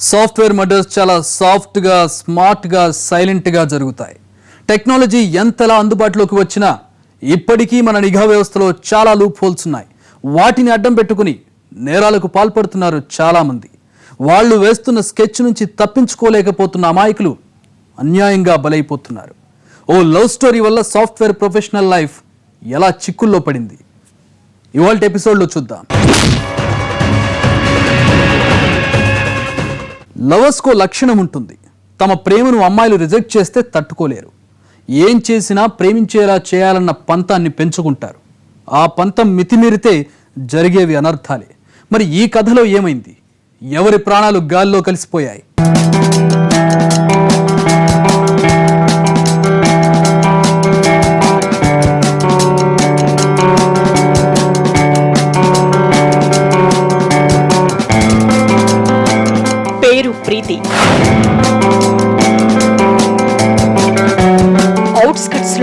Software murders చాలా సాఫ్ట్గా స్మార్ట్గా సైలెంట్గా జరుగుతాయి. టెక్నాలజీ ఎంతలా అందుబాటులోకి వచ్చినా ఇప్పటికీ మన నిఘా వ్యవస్థలో చాలా లూప్ హోల్స్ ఉన్నాయి. వాటిని అడ్డం పెట్టుకుని నేరాలకు పాల్పడుతున్నారు చాలామంది. వాళ్ళు వేస్తున్న స్కెచ్ నుంచి తప్పించుకోలేకపోతున్న అమాయకులు అన్యాయంగా బలైపోతున్నారు. ఓ లవ్ స్టోరీ వల్ల సాఫ్ట్వేర్ ప్రొఫెషనల్ లైఫ్ ఎలా చిక్కుల్లో పడింది? ఇవాళ ఎపిసోడ్లో చూద్దాం. లవర్స్కో లక్షణం ఉంటుంది. తమ ప్రేమను అమ్మాయిలు రిజెక్ట్ చేస్తే తట్టుకోలేరు. ఏం చేసినా ప్రేమించేలా చేయాలన్న పంతాన్ని పెంచుకుంటారు. ఆ పంతం మితిమీరితే జరిగేవి అనర్థాలే. మరి ఈ కథలో ఏమైంది? ఎవరి ప్రాణాలు గాల్లో కలిసిపోయాయి?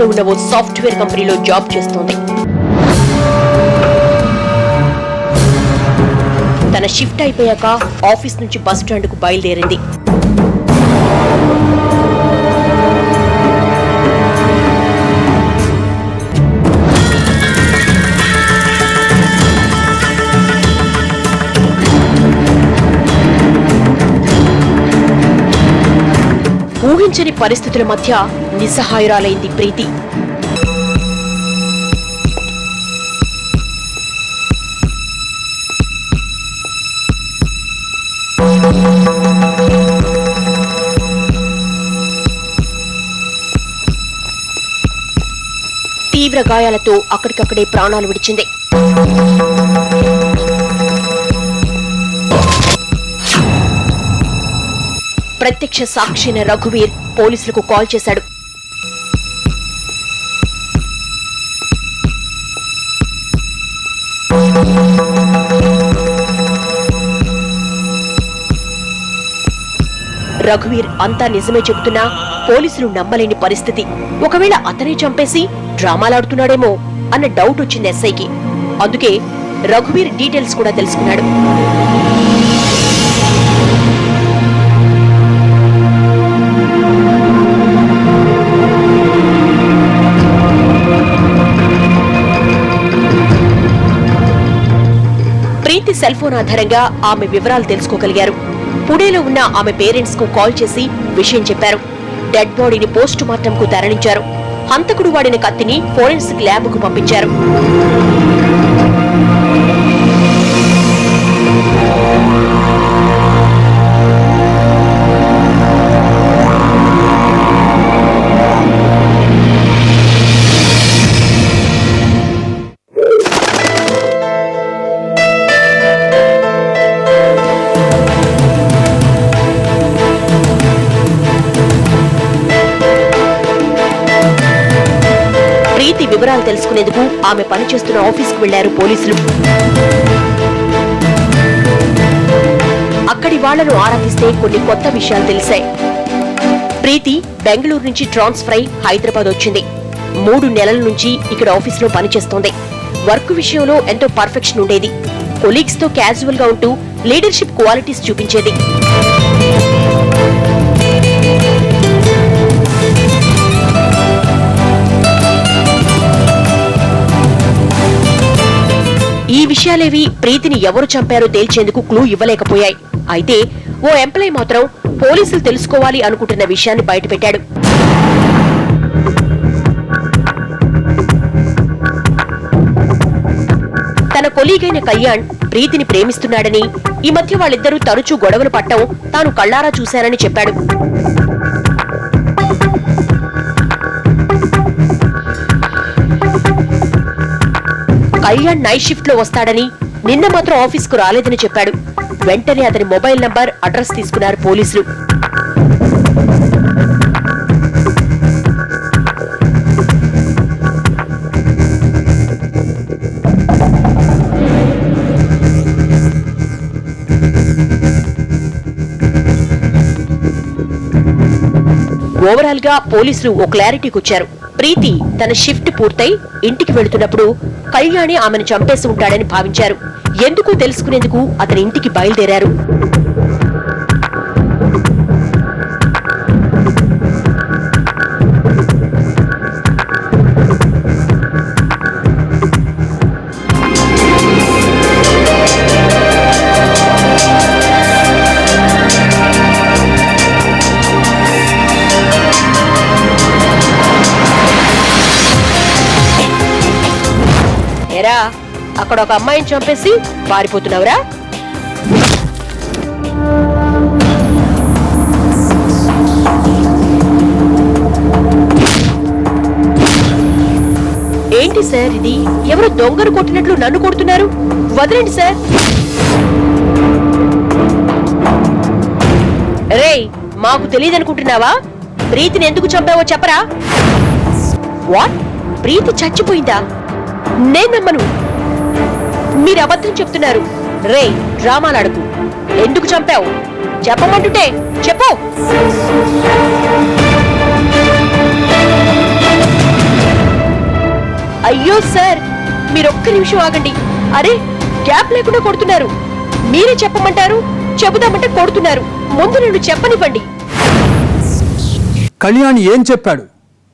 అవుట్స్కట్స్ ఉన్న ఓ సాఫ్ట్వేర్ కంపెనీలో జాబ్ చేస్తోంది. తన షిఫ్ట్ అయిపోయాక ఆఫీస్ నుంచి బస్ స్టాండ్కు బయలుదేరింది. ఊహించని పరిస్థితుల మధ్య నిస్సహాయురాలైంది ప్రీతి. తీవ్ర గాయాలతో అక్కడికక్కడే ప్రాణాలు విడిచింది. ప్రత్యక్ష సాక్షిన రఘువీర్ పోలీసులకు కాల్ చేశాడు. రఘువీర్ అంతా నిజమే చెబుతున్నా పోలీసులు నమ్మలేని పరిస్థితి. ఒకవేళ అతనే చంపేసి డ్రామాలాడుతున్నాడేమో అన్న డౌట్ వచ్చింది ఎస్ఐకి. అందుకే రఘువీర్ డీటెయిల్స్ కూడా తెలుసుకున్నాడు. ప్రీతి సెల్ ఫోన్ ఆధారంగా ఆమె వివరాలు తెలుసుకోగలిగారు. పుణేలో ఉన్న ఆమె పేరెంట్స్కు కాల్ చేసి విషయం చెప్పారు. డెడ్ బాడీని పోస్ట్ మార్టం కు తరలించారు. హంతకుడు వాడిన కత్తిని ఫోరెన్సిక్ ల్యాబ్కు పంపించారు. ప్రీతి వివరాలు తెలుసుకునేందుకు ఆమె పనిచేస్తున్న ఆఫీస్కు వెళ్ళారు పోలీసులు. అక్కడి వాళ్ళను ఆరాధిస్తే కొన్ని కొత్త విషయాలు తెలిసాయి. ప్రీతి బెంగళూరు నుంచి ట్రాన్స్ఫర్ అయి హైదరాబాద్ వచ్చింది. మూడు నెలల నుంచి ఇక్కడ ఆఫీసులో పనిచేస్తోంది. వర్క్ విషయంలో ఎంతో పర్ఫెక్షన్ ఉండేది. కొలీగ్స్తో క్యాజువల్గా క్యాజువల్గా ఉంటూ లీడర్షిప్ క్వాలిటీస్ చూపించేది. ఈ ప్రీతిని ఎవరు చంపారో తేల్చేందుకు క్లూ ఇవ్వలేకపోయాయి. అయితే ఓ ఎంప్లాయ్ మాత్రం పోలీసులు తెలుసుకోవాలి అనుకుంటున్న విషయాన్ని బయటపెట్టాడు. తన కొలీగైన కళ్యాణ్ ప్రీతిని ప్రేమిస్తున్నాడని ఈ మధ్య వాళ్ళిద్దరూ తరచూ గొడవలు పట్టం తాను కళ్ళారా చూశానని చెప్పాడు. కళ్యాణ్ నైట్ షిఫ్ట్లో వస్తాడని నిన్న మాత్రం ఆఫీస్కు రాలేదని చెప్పాడు. వెంటనే అతని మొబైల్ నంబర్ అడ్రస్ తీసుకున్నారు పోలీసులు. ఓవరాల్గా పోలీసులు ఓ క్లారిటీకి వచ్చారు ప్రీతి తన షిఫ్ట్ పూర్తయి ఇంటికి వెళుతున్నప్పుడు కళ్యాణి ఆమెను చంపేసి ఉంటాడని భావించారు. ఎందుకు తెలుసుకునేందుకు అతని ఇంటికి బయలుదేరారు. ఎరా అక్కడ ఒక అమ్మాయిని చంపేసి పారిపోతున్నావురా? ఏంటి సార్ ఇది? ఎవరు దొంగను కొట్టినట్లు నన్ను కొడుతున్నారు? వదలండి సార్. రేయ్ మాకు తెలియదనుకుంటున్నావా? ప్రీతిని ఎందుకు చంపావో చెప్పరా? వాట్? ప్రీతి చచ్చిపోయిందా? నేను నమ్మను. మీరు అబద్ధం చెప్తున్నారు. రే డ్రామాలాడకు. ఎందుకు చంపావు? చెప్పమంటుంటే చెప్పు. అయ్యో సార్ మీరు ఒక్క నిమిషం ఆగండి. అరే గ్యాప్ లేకుండా కొడుతున్నారు. మీరే చెప్పమంటారు చెబుదామంటే కొడుతున్నారు. ముందు నేను చెప్పనివ్వండి. కళ్యాణ్ ఏం చెప్పాడు?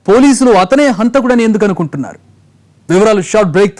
పోలీసులు అతనే హంతకుడని ఎందుకు అనుకుంటున్నారు వివరాలు షార్ట్ బ్రేక్